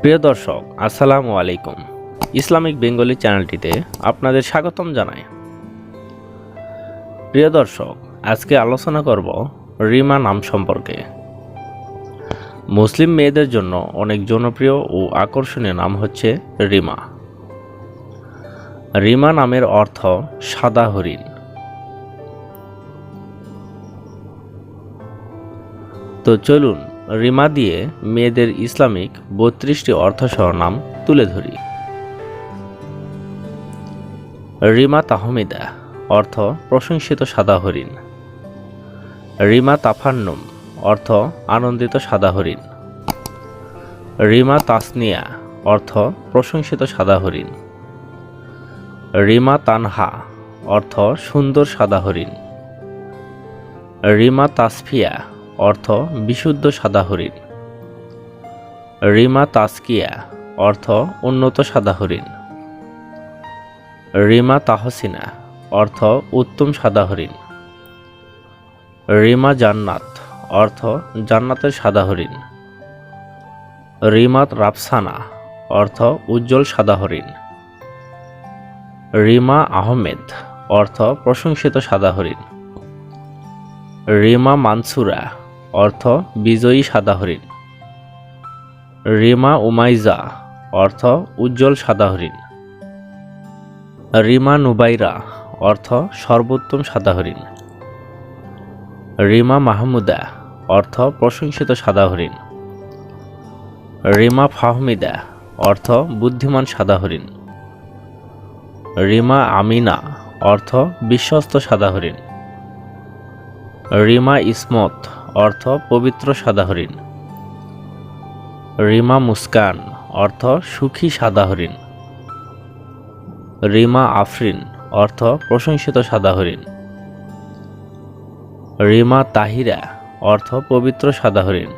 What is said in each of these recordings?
প্রিয় দর্শক, আসসালামু আলাইকুম। ইসলামিক বেঙ্গলি চ্যানেলটিতে আপনাদের স্বাগতম জানাই। প্রিয় দর্শক, আজকে আলোচনা করব রিমা নাম সম্পর্কে। মুসলিম মেয়েদের জন্য অনেক জনপ্রিয় ও আকর্ষণীয় নাম হচ্ছে রিমা। রিমা নামের অর্থ সাদা হরিণ। তো চলুন রিমা দিয়ে মেয়েদের ইসলামিক বত্রিশটি অর্থসহ নাম তুলে ধরি। রিমা তাহমিদা, অর্থ প্রশংসিত সাদা হরিণ। রিমা তাফান্নুম, অর্থ আনন্দিত সাদা হরিণ। রিমা তাসনিয়া, অর্থ প্রশংসিত সাদা হরিণ। রিমা তানহা, অর্থ সুন্দর সাদা হরিণ। রিমা তাসফিয়া অর্থ বিশুদ্ধ সাদা হরিণ রিমা তাসকিয়া, অর্থ উন্নত সাদা হরিণ রিমা তাহসিনা, অর্থ উত্তম সাদা হরিণ রিমা জান্নাত, অর্থ জান্নাতের সাদা হরিণ রিমাত রাফসানা, অর্থ উজ্জ্বল সাদা হরিণ রিমা আহমেদ, অর্থ প্রশংসিত সাদা হরিণ রিমা মানসুরা অর্থ বিজয়ী সাদা হরিণ রিমা উমাইজা, অর্থ উজ্জ্বল সাদা হরিণ রিমা নুবাইরা, অর্থ সর্বোত্তম সাদা হরিণ রিমা মাহমুদা, অর্থ প্রশংসিত সাদা হরিণ রিমা ফাহমিদা, অর্থ বুদ্ধিমান সাদা হরিণ রিমা আমিনা, অর্থ বিশ্বস্ত সাদা হরিণ রিমা ইসমত অর্থ পবিত্র সাদা হরিণ রিমা মুস্কান, অর্থ সুখী সাদা হরিণ রিমা আফরিন, অর্থ প্রশংসিত সাদা হরিণ রিমা তাহিরা, অর্থ পবিত্র সাদা হরিণ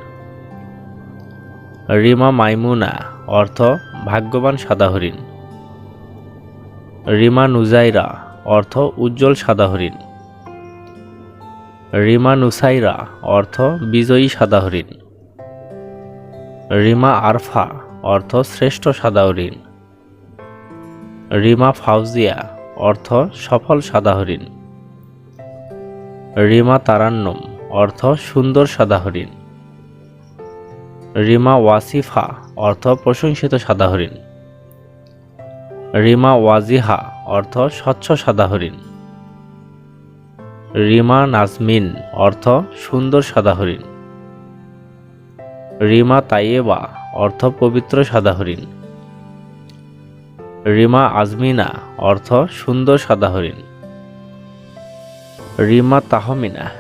রিমা মাইমুনা, অর্থ ভাগ্যবান সাদা হরিণ রিমা নুজাইরা, অর্থ উজ্জ্বল সাদা হরিণ রিমা নুসাইরা, অর্থ বিজয়ী সাদা হরিণ রিমা আরফা, অর্থ শ্রেষ্ঠ সাদা হরিণ রিমা ফাউজিয়া, অর্থ সফল সাদা হরিণ রিমা তারান্নম, অর্থ সুন্দর সাদা হরিণ রিমা ওয়াসিফা, অর্থ প্রশংসিত সাদা হরিণ রিমা ওয়াজিহা, অর্থ স্বচ্ছ সাদা হরিণ রিমা নাজমিন, অর্থ সুন্দর সাদা হরিণ রিমা তাইয়েবা, অর্থ পবিত্র সাদা হরিণ রিমা আজমিনা, অর্থ সুন্দর সাদা হরিণ রিমা তাহমিনা,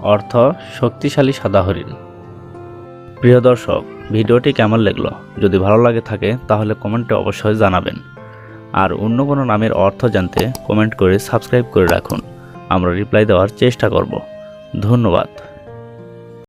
অর্থ শক্তিশালী সাদা হরিণ প্রিয় দর্শক, ভিডিওটি কেমন লাগল? যদি ভালো লাগে থাকে, তাহলে কমেন্টে অবশ্যই জানাবেন। আর অন্য কোনো নামের অর্থ জানতে কমেন্ট করে সাবস্ক্রাইব করে রাখুন। আমরা রিপ্লাই দেওয়ার চেষ্টা করব। ধন্যবাদ।